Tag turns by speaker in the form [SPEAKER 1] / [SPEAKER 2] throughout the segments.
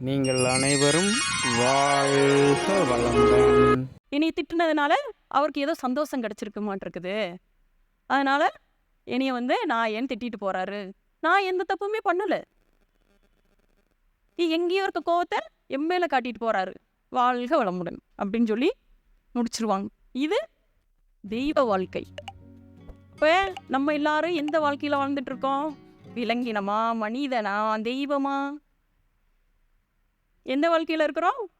[SPEAKER 1] நீங்கள் அனைவரும் வாழ்க வளமுடன்.
[SPEAKER 2] என்னை திட்டுனதுனால அவருக்கு ஏதோ சந்தோஷம் கிடைச்சிருக்க மாட்டிருக்குது அதனால என்னைய வந்து நான் ஏன் திட்டிட்டு போறாரு? நான் எந்த தப்புமே பண்ணல. நீ எங்கேயோ இருக்க கோவத்தை எம்மேல காட்டிட்டு போறாரு. வாழ்க வளமுடன் அப்படின்னு சொல்லி முடிச்சிருவாங்க. இது தெய்வ வாழ்க்கை. இப்போ நம்ம எல்லாரும் எந்த வாழ்க்கையில வாழ்ந்துட்டு இருக்கோம்? விலங்கினமா? மனிதனா? தெய்வமா? எந்த வாழ்க்கையில் இருக்கிறோம்?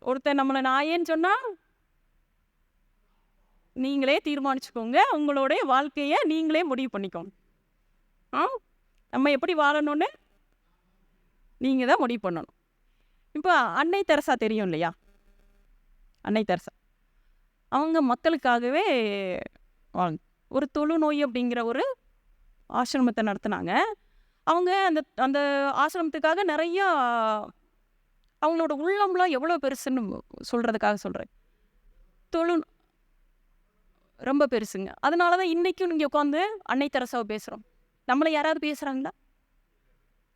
[SPEAKER 2] ஒருத்தன் நம்மளை நாயேன்னு சொன்னால் நீங்களே தீர்மானிச்சுக்கோங்க. உங்களுடைய வாழ்க்கையை நீங்களே முடிவு பண்ணிக்கோங்க. ஆ? நம்ம எப்படி வாழணும்னு? நீங்கள் தான் முடிவு பண்ணணும். இப்போ அன்னை தெரசா தெரியும் இல்லையா? அன்னை தெரசா. அவங்க மக்களுக்காகவே வாழ் ஒரு தொழுநோய் அப்படிங்கிற ஒரு ஆசிரமத்தை நடத்துனாங்க. அவங்க அந்த அந்த ஆசிரமத்துக்காக நிறையா அவங்களோட உள்ளம்லாம் எவ்வளோ பெருசுன்னு சொல்கிறதுக்காக சொல்கிறேன் தொழு ரொம்ப பெருசுங்க. அதனால தான் இன்றைக்கும் இங்கே உட்காந்து அன்னை தெரசாவை பேசுகிறோம் நம்மளை யாராவது பேசுகிறாங்களா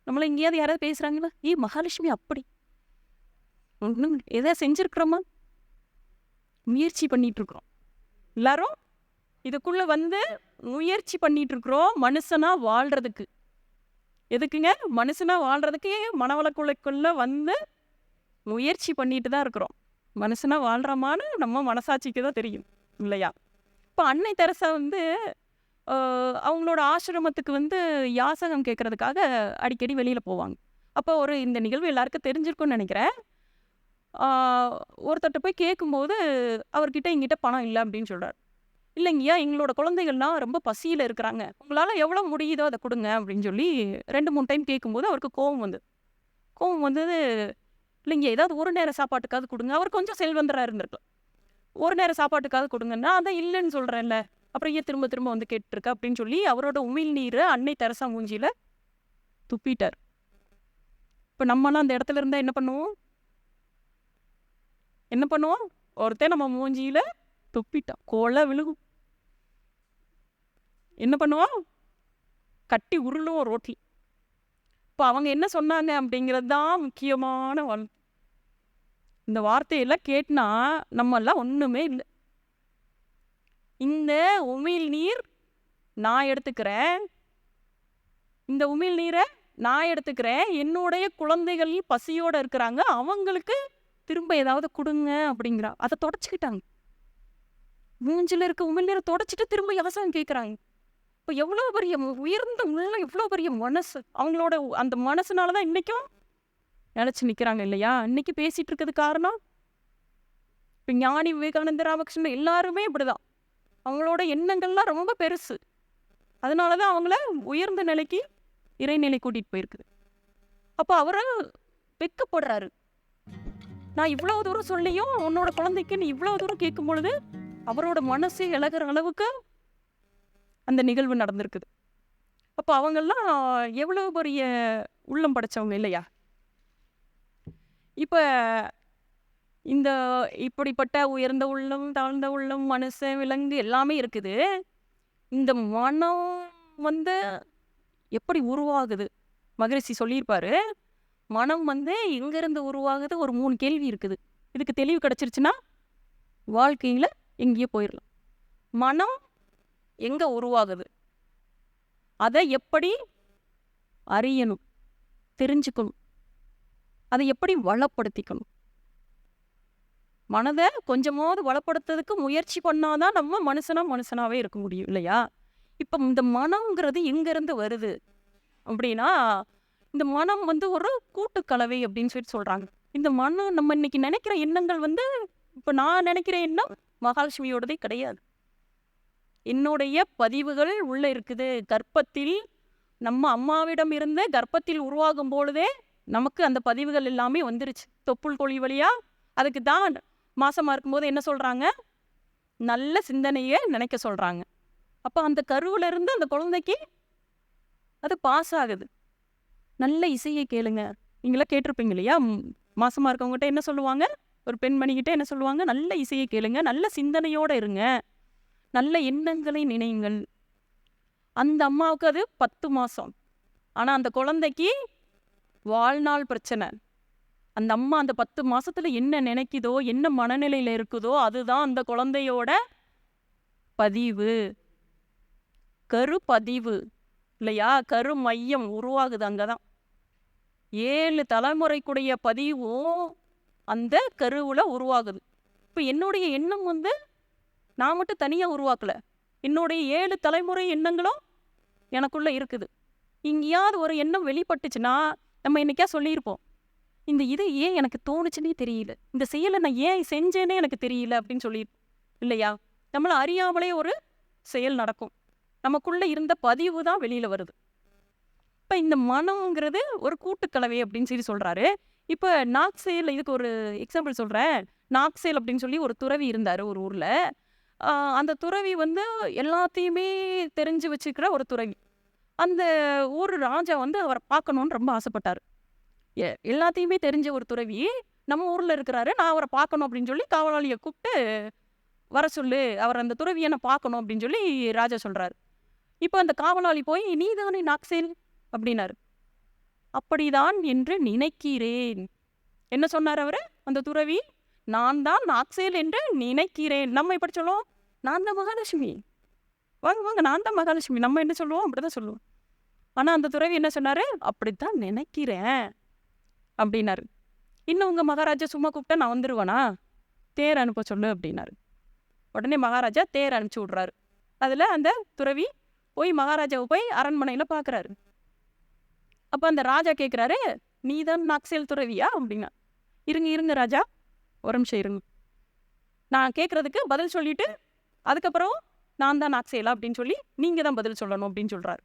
[SPEAKER 2] நம்மளை எங்கேயாவது யாராவது பேசுகிறாங்களா ஏ மகாலட்சுமி அப்படி. ஒன்றும் எதாவது செஞ்சுருக்குறோமா? முயற்சி பண்ணிகிட்ருக்குறோம் எல்லாரும் இதுக்குள்ளே வந்து முயற்சி பண்ணிகிட்ருக்குறோம் மனுஷனாக வாழ்கிறதுக்கு எதுக்குங்க? மனுஷனாக வாழ்கிறதுக்கு மனவளக்குள்ளைக்குள்ளே வந்து முயற்சி பண்ணிட்டு தான் இருக்கிறோம். மனுஷனாக வாழ்கிறோமான்னு நம்ம மனசாட்சிக்கு தான் தெரியும் இல்லையா? இப்போ அன்னை தெரசா வந்து அவங்களோட ஆசிரமத்துக்கு வந்து யாசகம் கேட்கறதுக்காக அடிக்கடி வெளியில் போவாங்க. அப்போ ஒரு இந்த நிகழ்வு எல்லாருக்கும் தெரிஞ்சிருக்கும்னு நினைக்கிறேன். ஒருத்தர்கிட்ட போய் கேட்கும்போது அவர்கிட்ட எங்கிட்ட பணம் இல்லை அப்படின்னு சொல்கிறார் இல்லைங்கய்யா எங்களோட குழந்தைகள்லாம் ரொம்ப பசியில் இருக்கிறாங்க. உங்களால் எவ்வளோ முடியுதோ அதை கொடுங்க அப்படின்னு சொல்லி ரெண்டு மூணு டைம் கேட்கும்போது அவருக்கு கோவம் வந்து கோவம் வந்தது இல்லைங்க ஏதாவது ஒரு நேரம் சாப்பாட்டுக்காவது கொடுங்க. அவர் கொஞ்சம் செல்வந்தராக இருந்திருக்கலாம். ஒரு நேரம் சாப்பாட்டுக்காவது கொடுங்கன்னா அதான் இல்லைன்னு சொல்கிறேன்ல அப்புறம் ஏன் திரும்ப திரும்ப வந்து கேட்டிருக்க அப்படின்னு சொல்லி அவரோட உமிழ் நீரை அன்னை தெரசா மூஞ்சியில் துப்பிட்டார். இப்போ நம்மலாம் அந்த இடத்துல இருந்தால் என்ன பண்ணுவோம்? என்ன பண்ணுவோம்? ஒருத்தன் நம்ம மூஞ்சியில் துப்பிட்டான். கோலை விழுகும். என்ன பண்ணுவோம் கட்டி உருளுவோம் ரோட்டி இப்போ அவங்க என்ன சொன்னாங்க அப்படிங்கிறது தான் முக்கியமான வாழ் இந்த வார்த்தையெல்லாம் கேட்டினா நம்மெல்லாம் ஒன்றுமே இல்லை. இந்த உமிழ் நீர் நான் எடுத்துக்கிறேன். இந்த உமிழ் நீரை நான் எடுத்துக்கிறேன். என்னுடைய குழந்தைகள் பசியோட இருக்கிறாங்க. அவங்களுக்கு திரும்ப ஏதாவது கொடுங்க அப்படிங்கிறா. அதை தொடச்சிக்கிட்டாங்க. மூஞ்சில் இருக்க உமிழ்நீரை தொடச்சிட்டு திரும்ப விவசாயம் கேட்குறாங்க இப்போ எவ்வளோ பெரிய உயர்ந்த உள்ள எவ்வளோ பெரிய மனசு. அவங்களோட அந்த மனசுனால தான் இன்றைக்கும் நினச்சி நிற்கிறாங்க இல்லையா? இன்னைக்கு பேசிட்டு இருக்கிறது காரணம்? இப்போ ஞானி விவேகானந்த ராமகிருஷ்ணன் எல்லாருமே இப்படிதான். அவங்களோட எண்ணங்கள்லாம் ரொம்ப பெருசு. அதனால தான் அவங்கள உயர்ந்த நிலைக்கு இறைநிலை கூட்டிகிட்டு போயிருக்குது. அப்போ அவரை வெக்கப்படுறாரு. நான் இவ்வளோ தூரம் சொல்லியும் உன்னோட குழந்தைக்கு நீ இவ்வளோ தூரம் கேட்கும் பொழுது அவரோட மனசே இழகிற அளவுக்கு அந்த நிகழ்வு நடந்திருக்குது. அப்போ அவங்கெல்லாம் எவ்வளோ பெரிய உள்ளம் படைச்சவங்க இல்லையா? இப்போ இந்த இப்படிப்பட்ட உயர்ந்த உள்ளம் தாழ்ந்த உள்ளம் மனுஷன் விலங்கு எல்லாமே இருக்குது. இந்த மனம் வந்து எப்படி உருவாகுது? மகரிஷி சொல்லியிருப்பாரு மனம் வந்து எங்கேருந்து உருவாகுது? ஒரு மூணு கேள்வி இருக்குது. இதுக்கு தெளிவு கிடச்சிருச்சுன்னா வாழ்க்கையில் எங்கேயோ போயிடலாம் மனம் எங்கே உருவாகுது? அதை எப்படி அறியணும் தெரிஞ்சுக்கணும். அதை எப்படி வளப்படுத்திக்கணும்? மனதை கொஞ்சமாவது வளப்படுத்துறதுக்கு முயற்சி பண்ணாதான் நம்ம மனுஷனா மனுஷனாவே இருக்க முடியும் இல்லையா? இப்போ இந்த மனம்ங்கிறது எங்கேருந்து வருது? அப்படின்னா இந்த மனம் வந்து ஒரு கூட்டுக்கலவை அப்படின்னு சொல்லி சொல்கிறாங்க இந்த மனம் நம்ம இன்னைக்கு நினைக்கிற எண்ணங்கள் வந்து இப்போ நான் நினைக்கிற எண்ணம் மகாலட்சுமியோடதே கிடையாது. என்னுடைய பதிவுகள் உள்ள இருக்குது. கர்ப்பத்தில் நம்ம அம்மாவிடம் இருந்து கர்ப்பத்தில் உருவாகும் பொழுதே நமக்கு அந்த பதிவுகள் எல்லாமே வந்துருச்சு. தொப்புள் கொழி வழியா அதுக்கு தான் மாசமா இருக்கும்போது என்ன சொல்றாங்க? நல்ல சிந்தனையை நினைக்க சொல்றாங்க. அப்போ அந்த கருவுல இருந்து அந்த குழந்தைக்கு அது பாஸ் ஆகுது. நல்ல இசையை கேளுங்க. நீங்களாம் கேட்டிருப்பீங்க இல்லையா? மாசமாக மாசமா இருக்கவங்ககிட்ட என்ன சொல்லுவாங்க? ஒரு பெண்மணிக்கிட்ட என்ன சொல்லுவாங்க? நல்ல இசையை கேளுங்க. நல்ல சிந்தனையோட இருங்க. நல்ல எண்ணங்களை நினையுங்கள். அந்த அம்மாவுக்கு அது பத்து மாதம் ஆனால் அந்த குழந்தைக்கு வாழ்நாள் பிரச்சனை. அந்த அம்மா அந்த பத்து மாசத்துல என்ன நினைக்குதோ என்ன மனநிலையில இருக்குதோ அதுதான் அந்த குழந்தையோட பதிவு. கருப்பதிவு. இல்லையா? கரு மையம் உருவாகுது அங்கதான். ஏழு தலைமுறைக்குடைய பதிவும் அந்த கருவுல உருவாகுது. இப்போ என்னுடைய எண்ணம் வந்து நான் மட்டும் தனியா உருவாக்கல. என்னுடைய ஏழு தலைமுறை எண்ணங்களும் எனக்குள்ள இருக்குது. எங்கேயாவது ஒரு எண்ணம் வெளிப்பட்டுச்சுன்னா நம்ம என்னைக்கா சொல்லியிருப்போம்? இந்த இது ஏன் எனக்கு தோணுச்சுன்னே தெரியல. இந்த செயலை நான் ஏன் செஞ்சேனே எனக்கு தெரியல அப்படின்னு சொல்லி இல்லையா? நம்மளை அறியாமலே ஒரு செயல் நடக்கும். நமக்குள்ள இருந்த பதிவு தான் வெளியில வருது. இப்போ இந்த மனம்ங்கிறது ஒரு கூட்டுக்கலவை அப்படின்னு சொல்லி சொல்றாரு. இப்போ நாக்சேல் இதுக்கு ஒரு எக்ஸாம்பிள் சொல்றேன். நாக்சேல் அப்படின்னு சொல்லி ஒரு துறவி இருந்தார் ஒரு ஊர்ல. அந்த துறவி வந்து எல்லாத்தையுமே தெரிஞ்சு வச்சுக்கிற ஒரு துறவி. அந்த ஊர் ராஜா வந்து அவரை பார்க்கணுன்னு ரொம்ப ஆசைப்பட்டார். எ- எல்லாத்தையுமே தெரிஞ்ச ஒரு துறவி நம்ம ஊரில் இருக்கிறாரு நான் அவரை பார்க்கணும் அப்படின்னு சொல்லி காவலாளியை கூப்பிட்டு வர சொல்லு அவர் அந்த துறவியை நான் பார்க்கணும் அப்படின்னு சொல்லி ராஜா சொல்கிறாரு இப்போ அந்த காவலாளி போய் நீதானே நாக்சேல்? அப்படின்னாரு. அப்படிதான் என்று நினைக்கிறேன். என்ன சொன்னார் அவர் அந்த துறவி? நான் தான் நாக்சேல் என்று நினைக்கிறேன். நம்ம எப்படி சொல்லுவோம்? நான் தான் மகாலட்சுமி. வாங்க வாங்க நான் தான் மகாலட்சுமி. நம்ம என்ன சொல்லுவோம்? அப்படிதான் சொல்லுவோம். ஆனா அந்த துறவி என்ன சொன்னாரு? அப்படித்தான் நினைக்கிறேன். அப்படின்னாரு. இன்னும் உங்க மகாராஜா சும்மா கூப்பிட்டா நான் வந்துருவேனா? தேர் அனுப்ப சொல்லு அப்படின்னாரு. உடனே மகாராஜா தேர் அனுப்பிச்சி விட்றாரு. அதுல அந்த துறவி போய் மகாராஜாவை போய் அரண்மனையில் பார்க்கறாரு அப்போ அந்த ராஜா கேட்குறாரு நீ தான் நாக்சேல் துறவியா? அப்படின்னா. இருங்க இருங்க ராஜா. ஒரு நிமிஷம் இருங்க. நான் கேட்குறதுக்கு பதில் சொல்லிட்டு அதுக்கப்புறம் நான் தான் நாக்சேலா அப்படின்னு சொல்லி நீங்கள் தான் பதில் சொல்லணும் அப்படின்னு சொல்கிறாரு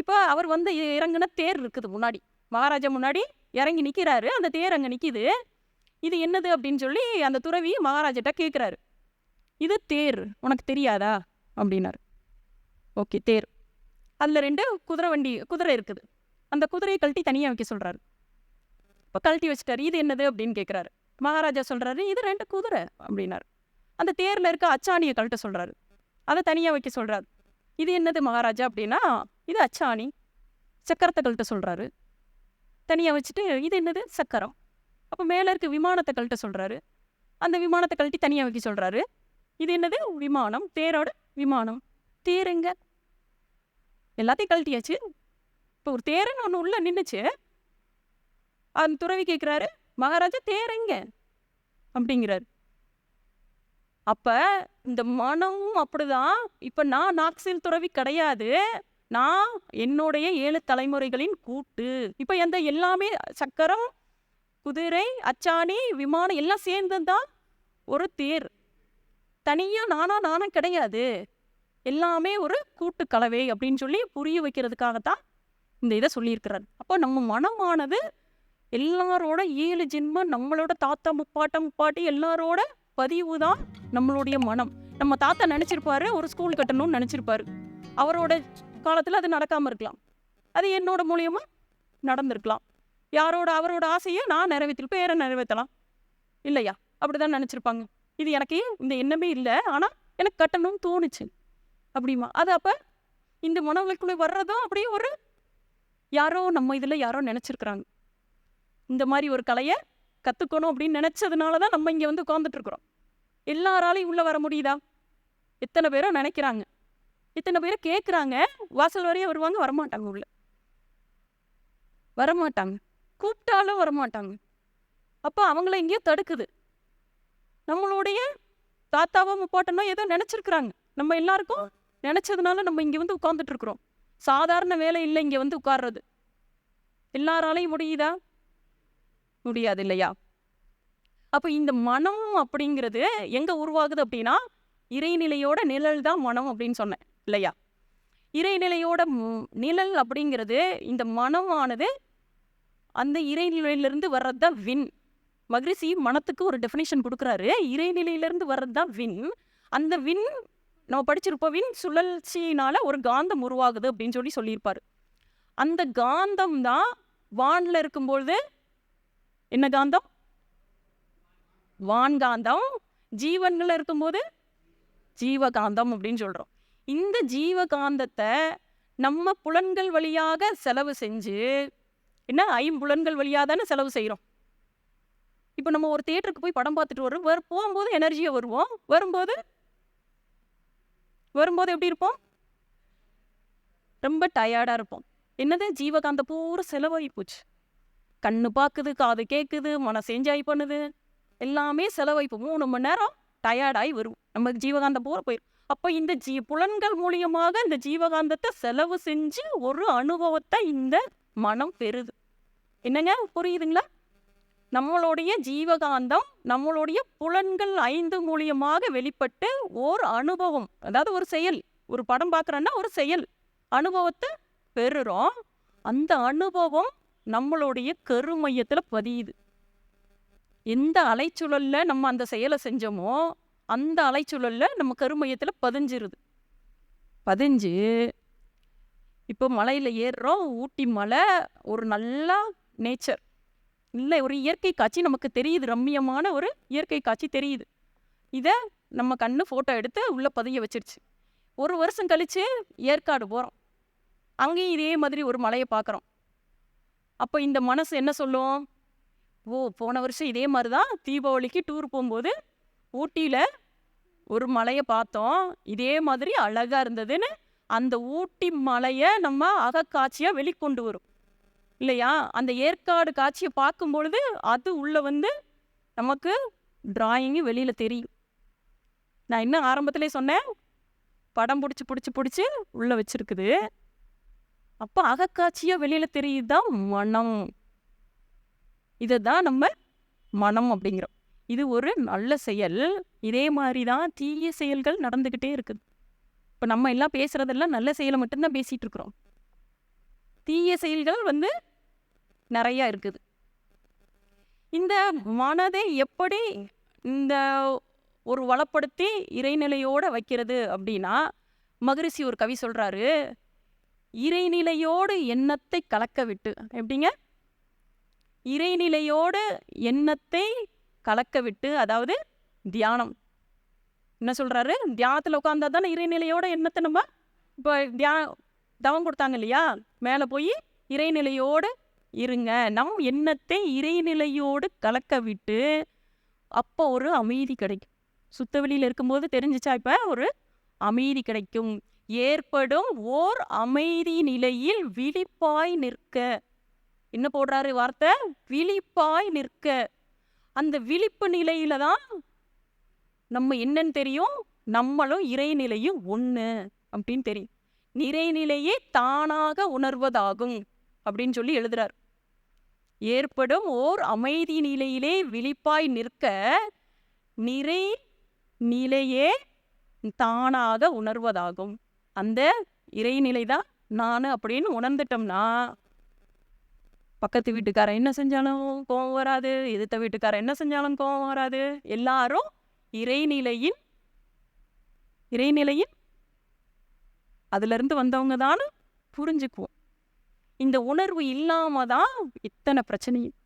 [SPEAKER 2] இப்போ அவர் வந்து இறங்குன தேர் இருக்குது முன்னாடி. மகாராஜா முன்னாடி இறங்கி நிற்கிறாரு அந்த தேர் அங்கே நிற்கிது இது என்னது அப்படின்னு சொல்லி அந்த துறவி மகாராஜாட்ட கேட்குறாரு இது தேர். உனக்கு தெரியாதா? அப்படின்னாரு. ஓகே தேர். அதில் ரெண்டு குதிரை வண்டி குதிரை இருக்குது. அந்த குதிரையை கழட்டி தனியாக வைக்க சொல்கிறாரு இப்போ கழட்டி வச்சுட்டாரு. இது என்னது அப்படின்னு கேட்குறாரு மகாராஜா சொல்கிறாரு இது ரெண்டு குதிரை அப்படின்னாரு. அந்த தேரில் இருக்க அச்சாணியை கழட்ட சொல்கிறாரு அதை தனியாக வைக்க சொல்கிறாரு இது என்னது மகாராஜா? அப்படின்னா இது அச்சாணி. சக்கரத்தை கழட்ட சொல்கிறாரு தனியாக வச்சுட்டு இது என்னது? சக்கரம். அப்போ மேலே இருக்க விமானத்தை கழட்ட சொல்கிறாரு அந்த விமானத்தை கழட்டி தனியாக வைக்க சொல்கிறாரு இது என்னது? விமானம். தேரோட விமானம். தேருங்க எல்லாத்தையும் கழட்டியாச்சு. இப்போ ஒரு தேருன்னு ஒன்று உள்ள நின்றுச்சு அந்த துறவி கேட்குறாரு மகாராஜா தேருங்க அப்படிங்கிறார். அப்ப இந்த மனமும் அப்படிதான். இப்ப நான் நாக்சில் துறவி கிடையாது. நான் என்னுடைய ஏழு தலைமுறைகளின் கூட்டு. இப்ப எந்த எல்லாமே சக்கரம் குதிரை அச்சாணி விமானம் எல்லாம் சேர்ந்து தான் ஒரு தேர். தனியா நானா நானும் கிடையாது. எல்லாமே ஒரு கூட்டு கலவை அப்படின்னு சொல்லி புரிய வைக்கிறதுக்காகத்தான் இந்த இதை சொல்லியிருக்கிறார். அப்போ நம்ம மனமானது எல்லாரோட ஏழு ஜென்மம் நம்மளோட தாத்தா முப்பாட்டம் முப்பாட்டி எல்லாரோட பதிவு தான் நம்மளுடைய மனம். நம்ம தாத்தா நினச்சிருப்பாரு ஒரு ஸ்கூல் கட்டணும்னு நினச்சிருப்பாரு. அவரோட காலத்தில் அது நடக்காமல் இருக்கலாம். அது என்னோட மூலியமா நடந்திருக்கலாம். யாரோட அவரோட ஆசையை நான் நிறைவேற்றி பேரை நிறைவேற்றலாம். இல்லையா? அப்படிதான் நினச்சிருப்பாங்க. இது எனக்கு இந்த எண்ணமே இல்லை ஆனால் எனக்கு கட்டணும்னு தோணுச்சு. அப்படிமா. அது அப்போ இந்த மனவளுக்குள்ள வர்றதும் அப்படியே ஒரு யாரோ நம்ம இதில் யாரோ நினச்சிருக்கிறாங்க. இந்த மாதிரி ஒரு கலையை கற்றுக்கணும் அப்படின்னு நினச்சதுனால தான் நம்ம இங்கே வந்து உட்காந்துட்ருக்குறோம் எல்லாராலையும் உள்ளே வர முடியுதா? எத்தனை பேரோ நினைக்கிறாங்க. இத்தனை பேரை கேட்குறாங்க வாசல் வரையே வருவாங்க வரமாட்டாங்க உள்ள. வரமாட்டாங்க. கூப்பிட்டாலும் வரமாட்டாங்க. அப்போ அவங்கள எங்கேயோ தடுக்குது. நம்மளுடைய தாத்தாவோ முப்பாட்டனோ ஏதோ நினச்சிருக்கிறாங்க. நம்ம எல்லாருக்கும் நினச்சதுனால நம்ம இங்கே வந்து உட்காந்துட்ருக்குறோம் சாதாரண வேலை இல்லை இங்கே வந்து உட்கார்றது எல்லாராலையும் முடியுதா? முடியாது இல்லையா அப்போ இந்த மனம் அப்படிங்கிறது எங்கே உருவாகுது அப்படின்னா இறைநிலையோட நிழல் தான் மனம் அப்படின்னு சொன்னேன் இல்லையா? இறைநிலையோட நிழல் அப்படிங்கிறது இந்த மனமானது அந்த இறைநிலையிலிருந்து வர்றது தான் வின் மகிழ்ச்சி மனத்துக்கு ஒரு டெஃபினேஷன் கொடுக்குறாரு. இறைநிலையிலிருந்து வர்றது தான் வின் அந்த வின் நம்ம படிச்சிருப்போம் வின் சுழற்சியினால் ஒரு காந்தம் உருவாகுது அப்படின்னு சொல்லி சொல்லியிருப்பாரு. அந்த காந்தம் தான் வானில் இருக்கும்பொழுது என்ன காந்தம்? வான்காந்தம் ஜீவன்கள் இருக்கும்போது ஜீவகாந்தம் அப்படின்னு சொல்றோம். இந்த ஜீவகாந்தத்தை நம்ம புலன்கள் வழியாக செலவு செஞ்சு என்ன? ஐம்புலன்கள் வழியாக தானே செலவு செய்கிறோம் இப்போ நம்ம ஒரு தேட்டருக்கு போய் படம் பார்த்துட்டு வரோம் வர போகும்போது எனர்ஜியை வருவோம். வரும்போது வரும்போது எப்படி இருப்போம்? ரொம்ப டயர்டாக இருப்போம். என்னது? ஜீவகாந்த பூரா செலவாகி போச்சு. கண்ணு பார்க்குது காது கேட்குது மனசு என்ஜாய் பண்ணுது. எல்லாமே செலவழிப்பு. மூணு மணி நேரம் டயர்டாகி வரும். நமக்கு ஜீவகாந்தம் பூரா போயிடும் அப்போ இந்த ஜீ புலன்கள் மூலியமாக இந்த ஜீவகாந்தத்தை செலவு செஞ்சு ஒரு அனுபவத்தை இந்த மனம் பெறுது. என்னங்க? புரியுதுங்களா? நம்மளுடைய ஜீவகாந்தம் நம்மளுடைய புலன்கள் ஐந்து மூலியமாக வெளிப்பட்டு ஓர் அனுபவம். அதாவது ஒரு செயல். ஒரு படம் பார்க்குறோன்னா ஒரு செயல். அனுபவத்தை பெறுறோம். அந்த அனுபவம் நம்மளுடைய கருமையத்தில் பதியுது. எந்த அலைச்சூழலில் நம்ம அந்த செயலை செஞ்சோமோ அந்த அலைச்சூழலில் நம்ம கருமையத்தில் பதிஞ்சிருது. பதிஞ்சு இப்போ மலையில் ஏறுறோம் ஊட்டி மலை ஒரு நல்லா நேச்சர் இல்லை ஒரு இயற்கை காட்சி நமக்கு தெரியுது ரம்மியமான ஒரு இயற்கை காட்சி தெரியுது. இதை நம்ம கண்ணு ஃபோட்டோ எடுத்து உள்ளே பதிய வச்சிருச்சு. ஒரு வருஷம் கழித்து ஏற்காடு போகிறோம் அங்கேயும் இதே மாதிரி ஒரு மலையை பார்க்குறோம் அப்போ இந்த மனசு என்ன சொல்லும்? ஓ போன வருஷம் இதே மாதிரி தான் தீபாவளிக்கு டூர் போகும்போது ஊட்டியில் ஒரு மலையை பார்த்தோம். இதே மாதிரி அழகாக இருந்ததுன்னு அந்த ஊட்டி மலையை நம்ம அகக்காட்சியாக வெளிக்கொண்டு வரும். இல்லையா? அந்த ஏற்காடு காட்சியை பார்க்கும் பொழுது அது உள்ளே வந்து நமக்கு டிராயிங்கு வெளியில் தெரியும். நான் இன்னும் ஆரம்பத்திலே சொன்னேன். படம் பிடிச்சி பிடிச்சி பிடிச்சி உள்ளே வச்சிருக்குது. அப்போ அகக்காட்சியாக வெளியில் தெரியுதுதான் மனம்? இதை தான் நம்ம மனம் அப்படிங்கிறோம். இது ஒரு நல்ல செயல். இதே மாதிரி தான் தீய செயல்கள் நடந்துக்கிட்டே இருக்குது. இப்போ நம்ம எல்லாம் பேசுகிறதெல்லாம் நல்ல செயலை மட்டும்தான் பேசிகிட்டு இருக்கிறோம். தீய செயல்கள் வந்து நிறையா இருக்குது. இந்த மனதை எப்படி இந்த ஒரு வளப்படுத்தி இறைநிலையோடு வைக்கிறது அப்படின்னா மகரிஷி ஒரு கவி சொல்கிறாரு இறைநிலையோடு எண்ணத்தை கலக்க விட்டு எப்படிங்க? இறைநிலையோடு எண்ணத்தை கலக்க விட்டு அதாவது தியானம். என்ன சொல்கிறாரு தியானத்தில் உட்காந்தா தானே இறைநிலையோட எண்ணத்தை நம்ம இப்போ தியா தவம் கொடுத்தாங்க இல்லையா? மேலே போய் இறைநிலையோடு இருங்க. நம் எண்ணத்தை இறைநிலையோடு கலக்க விட்டு அப்போ ஒரு அமைதி கிடைக்கும். சுத்த வெளியில் இருக்கும்போது தெரிஞ்சிச்சா இப்போ? ஒரு அமைதி கிடைக்கும். ஏற்படும் ஓர் அமைதி நிலையில் விழிப்பாய் நிற்க. என்ன போடுறாரு வார்த்தை? விழிப்பாய் நிற்க. அந்த விழிப்பு நிலையில தான் நம்ம என்னன்னு தெரியும்? நம்மளும் இறைநிலையும் ஒன்று அப்படின்னு தெரியும். நிறைநிலையே தானாக உணர்வதாகும் அப்படின்னு சொல்லி எழுதுறார். ஏற்படும் ஓர் அமைதி நிலையிலே விழிப்பாய் நிற்க நிறை நிலையே தானாக உணர்வதாகும். அந்த இறைநிலை தான் நான் அப்படின்னு உணர்ந்துட்டோம்னா பக்கத்து வீட்டுக்காரன் என்ன செஞ்சாலும் கோவம் வராது எதிர்த்த வீட்டுக்காரன் என்ன செஞ்சாலும் கோவம் வராது. எல்லாரும் இறைநிலையின் இறைநிலையின் அதிலிருந்து வந்தவங்க தான் புரிஞ்சுக்குவோம். இந்த உணர்வு இல்லாமல் தான் இத்தனை பிரச்சனையும்.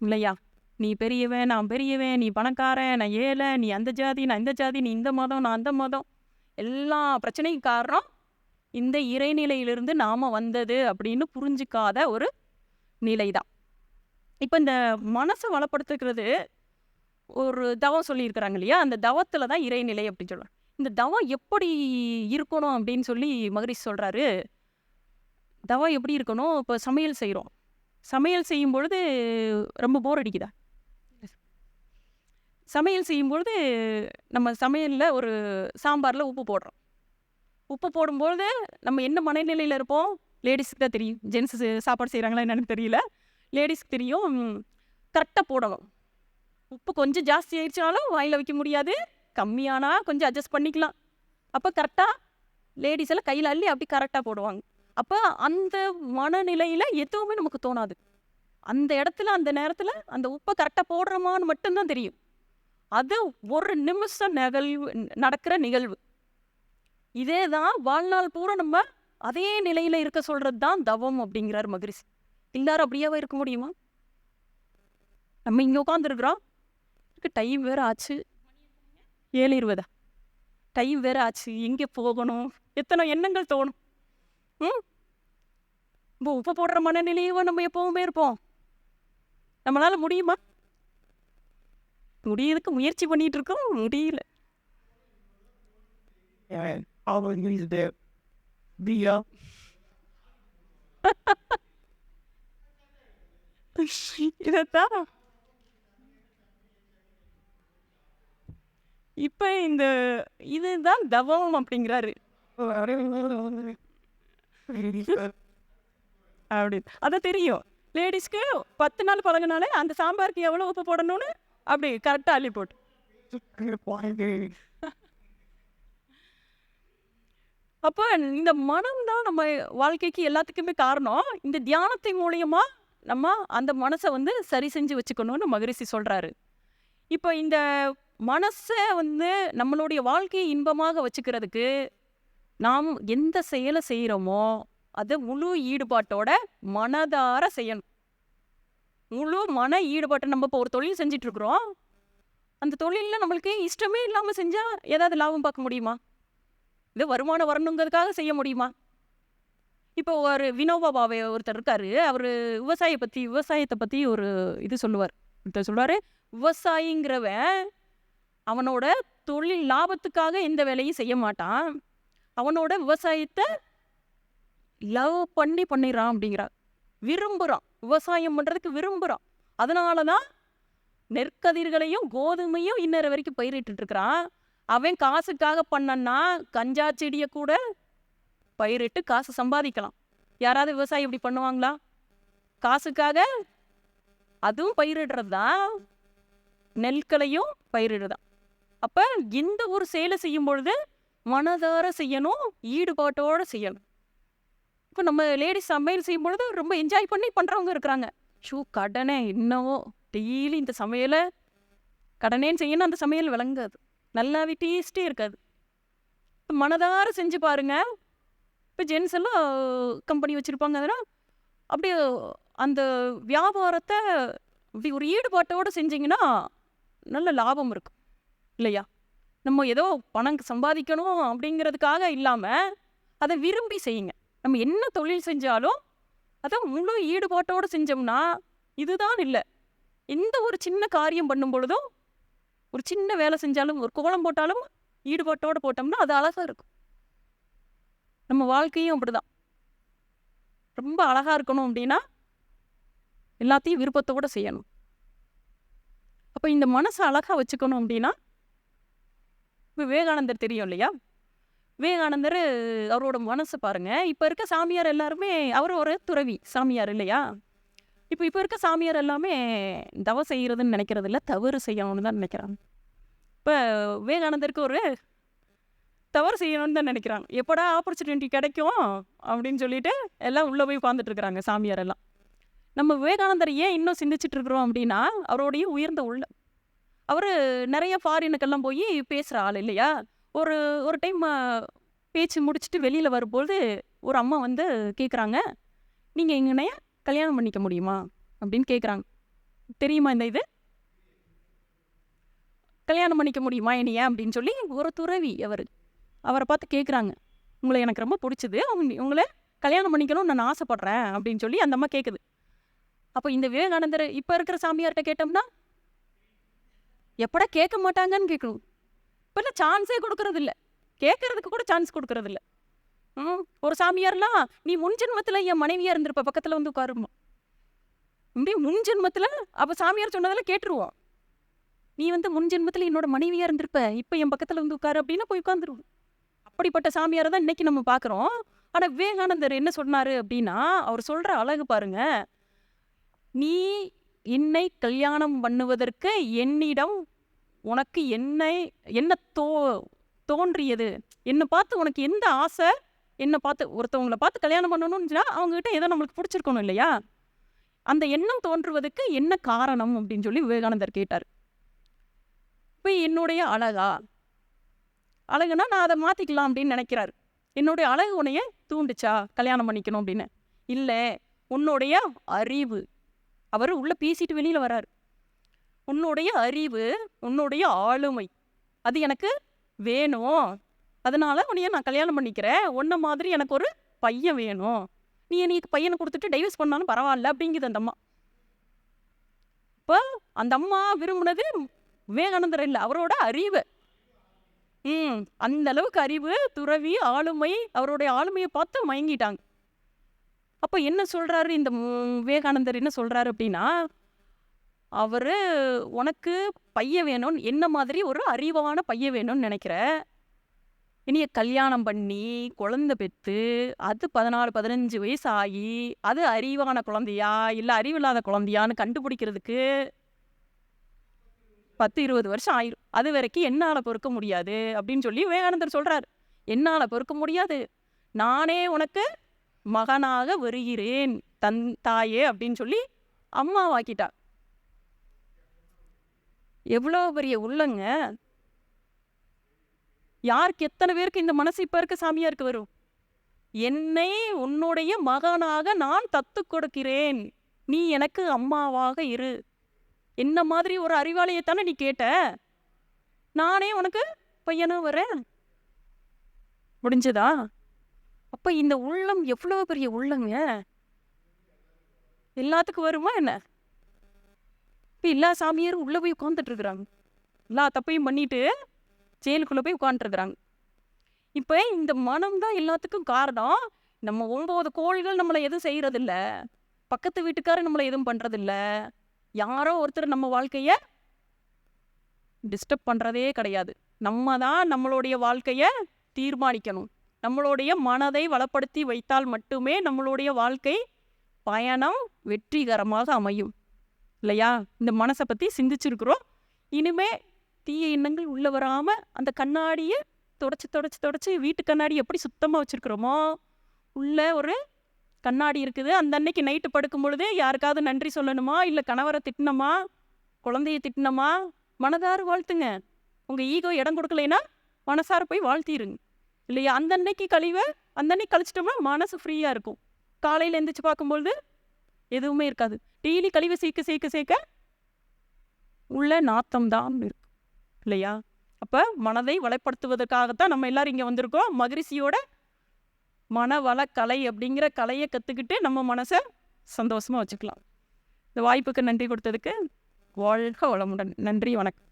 [SPEAKER 2] இல்லையா? நீ பெரியவன் நான் பெரியவன் நீ பணக்காரன் நான் ஏழை நீ அந்த ஜாதி நான் இந்த ஜாதி நீ இந்த மதம் நான் அந்த மதம். எல்லா பிரச்சனைக்கும் காரணம் இந்த இறைநிலையிலிருந்து நாம் வந்தது அப்படின்னு புரிஞ்சுக்காத ஒரு நிலை தான் இப்போ இந்த மனசை வளப்படுத்துக்கிறது ஒரு தவம் சொல்லியிருக்கிறாங்க இல்லையா? அந்த தவத்தில் தான் இறைநிலை அப்படின்னு சொல்லுவாங்க இந்த தவம் எப்படி இருக்கணும் அப்படின்னு சொல்லி மகரிஷ் சொல்கிறாரு தவம் எப்படி இருக்கணும்? இப்போ சமையல் செய்கிறோம் சமையல் செய்யும் பொழுது ரொம்ப போர் அடிக்குதா? சமையல் செய்யும்பொழுது நம்ம சமையலில் ஒரு சாம்பாரில் உப்பு போடுறோம். உப்பு போடும்பொழுது நம்ம என்ன மனநிலையில் இருப்போம்? லேடிஸுக்கு தான் தெரியும். ஜென்ஸு சாப்பாடு செய்கிறாங்களா என்னென்னு தெரியல. லேடிஸ்க்கு தெரியும். கரெக்டாக போடணும். உப்பு கொஞ்சம் ஜாஸ்தி ஆயிடுச்சுனாலும் வாயில் வைக்க முடியாது. கம்மியானா கொஞ்சம் அட்ஜஸ்ட் பண்ணிக்கலாம். அப்போ கரெக்டாக லேடிஸ் எல்லாம் கையில் அள்ளி அப்படி கரெக்டாக போடுவாங்க. அப்போ அந்த மனநிலையில் எதுவுமே நமக்கு தோணாது. அந்த இடத்துல அந்த நேரத்தில் அந்த உப்பை கரெக்டாக போடுறோமான்னு மட்டும்தான் தெரியும். அது ஒரு நிமிஷம் நிகழ்வு நடக்கிற நிகழ்வு. இதே தான் வாழ்நாள் பூரா நம்ம அதே நிலையில் இருக்க சொல்கிறது தான் தவம் அப்படிங்கிறார் மகரிஷி. எல்லாரும் அப்படியாவே இருக்க முடியுமா? நம்ம இங்கே உட்காந்துருக்குறோம் டைம் வேறு ஆச்சு. ஏழு இருபதா? டைம் வேறு ஆச்சு. எங்கே போகணும்? எத்தனை எண்ணங்கள் தோணும்? ம்? இப்போ உப்பு போடுற மனநிலையும் நம்ம எப்பவுமே இருப்போம். நம்மளால முடியுமா? முடியறதுக்கு முயற்சி பண்ணிட்டு இருக்கோம் முடியல இதைத்தான் இப்ப இந்த இதுதான் தவம் அப்படிங்கிறாரு. அப்படி. அது தெரியும். லேடிஸ்க்கு பத்து நாள் பழகினாலே அந்த சாம்பாருக்கு எவ்வளோ உப்பு போடணும்னு அப்படி கரெக்டாக அள்ளி போட்டு. அப்போ இந்த மனம் தான் நம்ம வாழ்க்கைக்கு எல்லாத்துக்குமே காரணம். இந்த தியானத்தை மூலியமா நம்ம அந்த மனசை வந்து சரி செஞ்சு வச்சுக்கணும்னு மகரிஷி சொல்கிறாரு இப்போ இந்த மனசை வந்து நம்மளுடைய வாழ்க்கையை இன்பமாக வச்சுக்கிறதுக்கு நாம் எந்த செயலை செய்கிறோமோ அதை முழு ஈடுபாட்டோட மனதார செய்யணும். முழு மன ஈடுபாட்டை நம்ம இப்போ ஒரு தொழில் செஞ்சுட்டு இருக்கிறோம் அந்த தொழிலில் நம்மளுக்கு இஷ்டமே இல்லாமல் செஞ்சால் ஏதாவது லாபம் பார்க்க முடியுமா? இது வருமானம் வரணுங்கிறதுக்காக செய்ய முடியுமா? இப்போ ஒரு வினோபா பாவே ஒருத்தர் இருக்காரு. அவர் விவசாய பற்றி விவசாயத்தை பற்றி ஒரு இது சொல்லுவார். ஒருத்தர் சொல்லுவார் விவசாயிங்கிறவன் அவனோட தொழில் லாபத்துக்காக எந்த வேலையும் செய்ய மாட்டான். அவனோட விவசாயத்தை லவ் பண்ணி பண்ணிடுறான் அப்படிங்கிறார். விரும்புகிறான் விவசாயம் பண்ணுறதுக்கு விரும்புகிறான் அதனால தான் நெற்கதிர்களையும் கோதுமையும் இன்னொரு வரைக்கும் பயிரிட்டு இருக்கிறான். அவன் காசுக்காக பண்ணன்னா கஞ்சா செடியை கூட பயிரிட்டு காசு சம்பாதிக்கலாம். யாராவது விவசாயி இப்படி பண்ணுவாங்களா? காசுக்காக அதுவும் பயிரிடுறது தான் நெல்களையும் பயிரிடுதான் அப்போ இந்த ஒரு செயலை செய்யும் பொழுது மனதார செய்யணும் ஈடுபாட்டோட செய்யணும். இப்போ நம்ம லேடிஸ் சமையல் செய்யும் பொழுது ரொம்ப என்ஜாய் பண்ணி பண்ணுறவங்க இருக்கிறாங்க. ஷூ கடனே என்னவோ டெய்லி இந்த சமையலை கடனேன்னு செய்யணும் அந்த சமையல் விளங்காது. நல்லாவே டேஸ்டே இருக்காது. இப்போ மனதார செஞ்சு பாருங்க. இப்போ ஜென்ஸ் எல்லாம் கம்பெனி வச்சுருப்பாங்க. அதனால் அப்படியே அந்த வியாபாரத்தை அப்படி ஒரு ஈடுபாட்டோடு செஞ்சிங்கன்னா நல்ல லாபம் இருக்கும். இல்லையா? நம்ம ஏதோ பணம் சம்பாதிக்கணும் அப்படிங்கிறதுக்காக இல்லாமல் அதை விரும்பி செய்யுங்க. நம்ம என்ன தொழில் செஞ்சாலும் அதை முழு ஈடுபாட்டோடு செஞ்சோம்னா இதுதான் இல்லை. எந்த ஒரு சின்ன காரியம் பண்ணும் பொழுதும் ஒரு சின்ன வேலை செஞ்சாலும் ஒரு கோலம் போட்டாலும் ஈடுபாட்டோடு போட்டோம்னா அது அழகாக இருக்கும். நம்ம வாழ்க்கையும் அப்படிதான். ரொம்ப அழகாக இருக்கணும் அப்படின்னா எல்லாத்தையும் விருப்பத்தோடு செய்யணும். அப்போ இந்த மனசை அழகாக வச்சுக்கணும் அப்படின்னா இப்போ விவேகானந்தர் தெரியும் இல்லையா? விவேகானந்தர் அவரோட மனசை பாருங்க. இப்போ இருக்க சாமியார் எல்லாருமே அவர் ஒரு துறவி சாமியார் இல்லையா? இப்போ இப்போ இருக்க சாமியார் எல்லாமே தவ செய்கிறதுன்னு நினைக்கிறது இல்லை தவறு செய்யணும்னு தான் நினைக்கிறாங்க. இப்போ விவேகானந்தருக்கு ஒரு தவறு செய்யணும்னு தான் நினைக்கிறாங்க. எப்படா ஆப்பர்ச்சுனிட்டி கிடைக்கும் அப்படின்னு சொல்லிட்டு எல்லாம் உள்ளே போய் உட்காந்துட்டு இருக்கிறாங்க சாமியார் எல்லாம். நம்ம விவேகானந்தர் ஏன் இன்னும் சிந்திச்சிட்டு இருக்கிறோம் அப்படின்னா அவருடைய உயர்ந்த உள்ள அவர் நிறைய ஃபாரினுக்கெல்லாம் போய் பேசுகிற ஆள் இல்லையா? ஒரு ஒரு டைம் பேச்சு முடிச்சுட்டு வெளியில் வரும்போது ஒரு அம்மா வந்து கேட்குறாங்க நீங்கள் எங்கனைய கல்யாணம் பண்ணிக்க முடியுமா? அப்படின்னு கேட்குறாங்க தெரியுமா இந்த இது? கல்யாணம் பண்ணிக்க முடியுமா என்னையா? அப்படின்னு சொல்லி ஒரு துறவி அவர் அவரை பார்த்து கேட்குறாங்க உங்களை எனக்கு ரொம்ப பிடிச்சது. அவங்க உங்களை கல்யாணம் பண்ணிக்கணும்னு நான் ஆசைப்பட்றேன். அப்படின்னு சொல்லி அந்த அம்மா கேட்குது அப்போ இந்த விவேகானந்தர் இப்போ இருக்கிற சாமியார்கிட்ட கேட்டோம்னா எப்படா கேட்க மாட்டாங்கன்னு கேட்கணும் இப்போல்லாம் சான்ஸே கொடுக்கறது இல்லை கேட்கறதுக்கு கூட சான்ஸ் கொடுக்கறது இல்லை ம் ஒரு சாமியார்லாம் நீ முன் ஜென்மத்தில் என் மனைவியாக இருந்திருப்ப பக்கத்தில் வந்து உட்காருமா இப்படி முன் ஜென்மத்தில் அப்போ சாமியார் சொன்னதெல்லாம் கேட்டுருவோம். நீ வந்து முன் ஜென்மத்தில் என்னோட மனைவியாக இருந்திருப்ப இப்போ என் பக்கத்தில் வந்து உட்காரு அப்படின்னா போய் உட்காந்துருவோம். அப்படிப்பட்ட சாமியாரை தான் இன்னைக்கு நம்ம பார்க்குறோம். ஆனால் விவேகானந்தர் என்ன சொன்னார் அப்படின்னா அவர் சொல்கிற அழகு பாருங்க. நீ என்னை கல்யாணம் பண்ணுவதற்கு என்னிடம் உனக்கு என்னை என்ன தோ தோன்றியது? என்னை பார்த்து உனக்கு எந்த ஆசை? என்னை பார்த்து ஒருத்தவங்களை பார்த்து கல்யாணம் பண்ணணும்னுச்சுன்னா அவங்ககிட்ட ஏதோ நம்மளுக்கு பிடிச்சிருக்கணும் இல்லையா? அந்த எண்ணம் தோன்றுவதற்கு என்ன காரணம் அப்படின்னு சொல்லி விவேகானந்தர் கேட்டார். இப்போ என்னுடைய அழகா? அழகுனா நான் அதை மாற்றிக்கலாம் அப்படின்னு நினைக்கிறாரு. என்னுடைய அழகு உன்னைய தூண்டுச்சா? கல்யாணம் பண்ணிக்கணும் அப்படின்னு. இல்லை உன்னுடைய அறிவு. அவர் உள்ளே பேசிட்டு வெளியில் வரார் உன்னுடைய அறிவு உன்னுடைய ஆளுமை. அது எனக்கு வேணும். அதனால உன்னைய நான் கல்யாணம் பண்ணிக்கிறேன். உன்ன மாதிரி எனக்கு ஒரு பையன் வேணும். நீ எனக்கு பையனை கொடுத்துட்டு டைவர்ஸ் பண்ணாலும் பரவாயில்ல அப்படிங்குது அந்த அம்மா. இப்போ அந்த அம்மா விரும்பினது விவேகானந்தர் இல்லை அவரோட அறிவு. ம் அந்த அளவுக்கு அறிவு துறவி ஆளுமை அவருடைய ஆளுமையை பார்த்து மயங்கிட்டாங்க. அப்போ என்ன சொல்கிறாரு இந்த விவேகானந்தர் என்ன சொல்கிறாரு அப்படின்னா அவர் உனக்கு பையன் வேணும்னு என்ன மாதிரி ஒரு அறிவான பையன் வேணும்னு நினைக்கிற இனிய கல்யாணம் பண்ணி குழந்தை பெற்று அது பதினாலு பதினஞ்சு வயசு ஆகி அது அறிவான குழந்தையா இல்லை அறிவில்லாத குழந்தையான்னு கண்டுபிடிக்கிறதுக்கு பத்து இருபது வருஷம் ஆயிரும். அது வரைக்கும் என்னால் பொறுக்க முடியாது அப்படின்னு சொல்லி விவேகானந்தர் சொல்கிறார் என்னால் பொறுக்க முடியாது. நானே உனக்கு மகனாக வருகிறேன் தன் தாயே அப்படின்னு சொல்லி அம்மாவாக்கிட்டா. எவ்வளோ பெரிய உள்ளங்க? யாருக்கு எத்தனை பேருக்கு இந்த மனசு இப்போ இருக்க சாமியாருக்கு வரும்? என்னை உன்னுடைய மகனாக நான் தத்து கொடுக்கிறேன். நீ எனக்கு அம்மாவாக இரு. என்ன மாதிரி ஒரு அறிவாளியைத்தானே நீ கேட்ட? நானே உனக்கு பையனும் வரேன். முடிஞ்சதா? அப்போ இந்த உள்ளம் எவ்வளோ பெரிய உள்ளங்க? எல்லாத்துக்கும் வருமா என்ன? எல்லா சாமியாரும் உள்ளே போய் உட்காந்துட்டு இருக்கிறாங்க. எல்லா தப்பையும் பண்ணிட்டு ஜெயிலுக்குள்ளே போய் உட்காந்துருக்குறாங்க இப்போ இந்த மனம் தான் எல்லாத்துக்கும் காரணம். நம்ம ஒன்பது கோள்கள் நம்மளை எதுவும் செய்கிறதில்ல பக்கத்து வீட்டுக்காரர் நம்மளை எதுவும் பண்ணுறதில்ல யாரோ ஒருத்தர் நம்ம வாழ்க்கையை டிஸ்டர்ப் பண்ணுறதே கிடையாது. நம்ம தான் நம்மளுடைய வாழ்க்கைய தீர்மானிக்கணும். நம்மளுடைய மனதை வளப்படுத்தி வைத்தால் மட்டுமே நம்மளுடைய வாழ்க்கை பயணம் வெற்றிகரமாக அமையும். இல்லையா? இந்த மனசை பற்றி சிந்திச்சிருக்கிறோம். இனிமே தீய எண்ணங்கள் உள்ள வராம அந்த கண்ணாடியை தொடச்சி தொடச்சி தொடச்சி வீட்டு கண்ணாடி எப்படி சுத்தமாக வச்சுருக்குறோமோ உள்ள ஒரு கண்ணாடி இருக்குது. அந்த அன்னைக்கு நைட்டு படுக்கும் பொழுது யாருக்காவது நன்றி சொல்லணுமா? இல்லை கணவரை திட்டினமா குழந்தைய திட்டினமா மனதார வாழ்த்துங்க. உங்கள் ஈகோ இடம் கொடுக்கலைன்னா மனசார போய் வாழ்த்திருங்க. இல்லையா? அந்த அன்னைக்கு கழிவை அந்த அன்னைக்கு கழிச்சிட்டோம்னா மனசு ஃப்ரீயாக இருக்கும். காலையில் எந்திரிச்சு பார்க்கும்பொழுது எதுவுமே இருக்காது. டெய்லி கழிவை சேர்க்க சேர்க்க சேர்க்க உள்ள நாத்தம் தான் இருக்கும் இல்லையா? அப்போ மனதை வளப்படுத்துவதற்காகத்தான் நம்ம எல்லாரும் இங்கே வந்திருக்கோம். மகிழ்ச்சியோட மனவள கலை அப்படிங்கிற கலையை கற்றுக்கிட்டு நம்ம மனசை சந்தோஷமாக வச்சுக்கலாம். இந்த வாய்ப்புக்கு நன்றி கொடுத்ததுக்கு வாழ்க வளமுடன். நன்றி வணக்கம்.